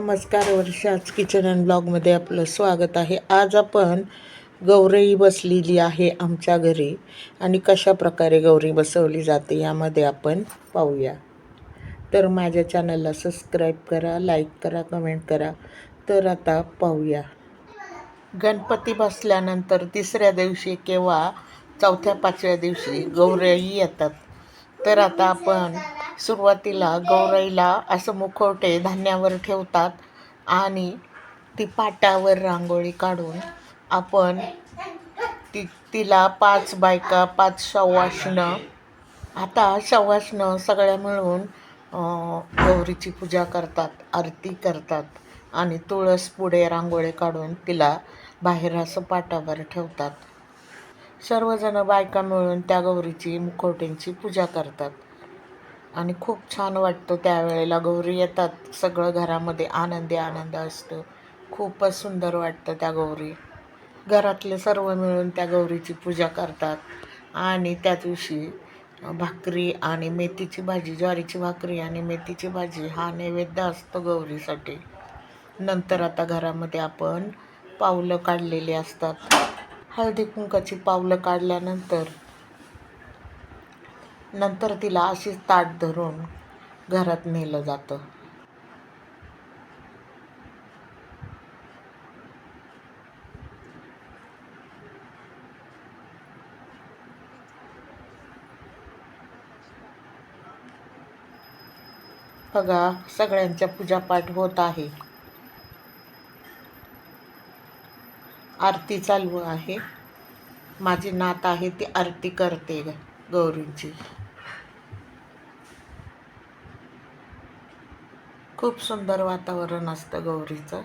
नमस्कार वर्षाच kitchen and ब्लॉगमध्ये आपलं स्वागत आहे. आज आपण गौरई बसलेली आहे आमच्या घरी आणि कशा प्रकारे गौरी बसवली जाते यामध्ये आपण पाहूया. तर माझ्या चॅनलला सबस्क्राईब करा लाईक करा कमेंट करा. तर आता पाहूया. गणपती बसल्यानंतर तिसऱ्या दिवशी किंवा चौथ्या पाचव्या दिवशी गौराई येतात. तर आता आपण सुरुवातीला गौराईला असं मुखवटे धान्यावर ठेवतात आणि ती पाटावर रांगोळी काढून आपण ती तिला पाच बायका पाच शवासनं आता शवासनं सगळ्या मिळून गौरीची पूजा करतात आरती करतात आणि तुळस पुढे रांगोळी काढून तिला बाहेर असं पाटावर ठेवतात. सर्वजण बायका मिळून त्या गौरीची मुखवट्यांची पूजा करतात. आणि खूप छान वाटतं त्यावेळेला. गौरी येतात सगळं घरामध्ये. आनंदी आनंद असतो. खूपच सुंदर वाटतं त्या गौरी. घरातले सर्व मिळून त्या गौरीची पूजा करतात. आणि त्या दिवशी भाकरी आणि मेथीची भाजी ज्वारीची भाकरी आणि मेथीची भाजी हा नैवेद्य असतो गौरीसाठी. नंतर आता घरामध्ये आपण पावलं काढलेली असतात. हळदी कुंकाची पावलं काढल्यानंतर नंतर तिला अशीच ताट धरून घरात नेलं जातं. बघा सगळ्यांच्या पूजापाठ होत आहे. आरती चालू आहे. माझी नात आहे ती आरती करते गौरींची. खूप सुंदर वातावरण असतं गौरीचं.